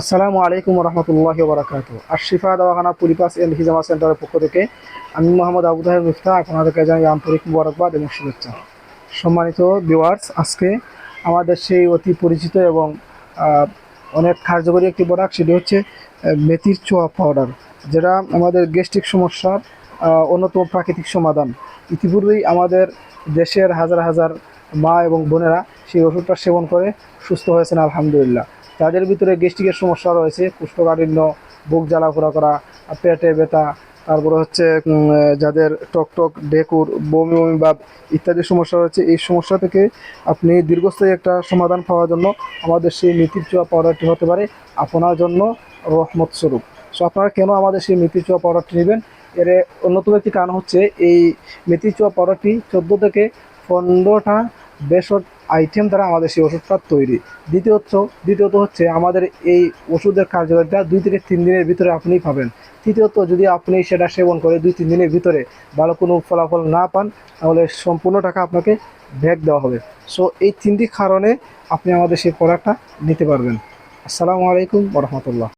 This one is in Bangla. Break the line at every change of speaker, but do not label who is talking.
আসসালামু আলাইকুম রহমতুল্লাহ বরাকাত আশিফা দাওয়াখানা পুলিপাস এন্ড হিজামা সেন্টারের পক্ষ থেকে আমি মোহাম্মদ আবু তাহের মুফতা আপনাদেরকে জানাই আন্তরিক মুবারকবাদ এবং শুভেচ্ছা। সম্মানিত ভিওয়ার্স আজকে আমাদের সেই অতি পরিচিত এবং অনেক কার্যকরী একটি প্রোডাক্ট সেটি হচ্ছে মেথির চোয়া পাউডার যেটা আমাদের গ্যাস্ট্রিক সমস্যার অন্যতম প্রাকৃতিক সমাধান। ইতিপূর্বেই আমাদের দেশের হাজার হাজার মা এবং বোনেরা সেই ওষুধটা সেবন করে সুস্থ হয়েছেন, আলহামদুলিল্লাহ। যাদের ভিতরে গ্যাস্ট্রিকের সমস্যা রয়েছে, কুষ্ঠকাঠিন্য, বুক জ্বালাপোড়া করা, পেটে ব্যথা, তারপরে হচ্ছে যাদের টক টক, ডেকুর, বমি বমি ভাব ইত্যাদি সমস্যা রয়েছে, এই সমস্যা থেকে আপনি দীর্ঘস্থায়ী একটা সমাধান পাওয়ার জন্য আমাদের সেই মিথির চোয়া পাউডারটি হতে পারে আপনার জন্য রহমত স্বরূপ। সো আপনারা কেন আমাদের সেই মেথির চোয়া পাউডারটি নেবেন? এর অন্যতম একটি কারণ হচ্ছে, এই মেথির চোয়া পাউডারটি চোদ্দ থেকে পনেরোটা বেসর আইটেম দ্বারা আমাদের সেই ওষুধটা তৈরি। দ্বিতীয়ত দ্বিতীয়ত হচ্ছে আমাদের এই ওষুধের কার্যকারিতা দুই থেকে তিন দিনের ভিতরে আপনি পাবেন। তৃতীয়ত, যদি আপনি সেটা সেবন করে দুই তিন দিনের ভিতরে ভালো কোনো ফলাফল না পান, তাহলে সম্পূর্ণ টাকা আপনাকে ব্যাক দেওয়া হবে। সো এই তিনটি কারণে আপনি আমাদের সেই প্রোডাক্টটা নিতে পারবেন। আসসালামু আলাইকুম রহমতুল্লাহ।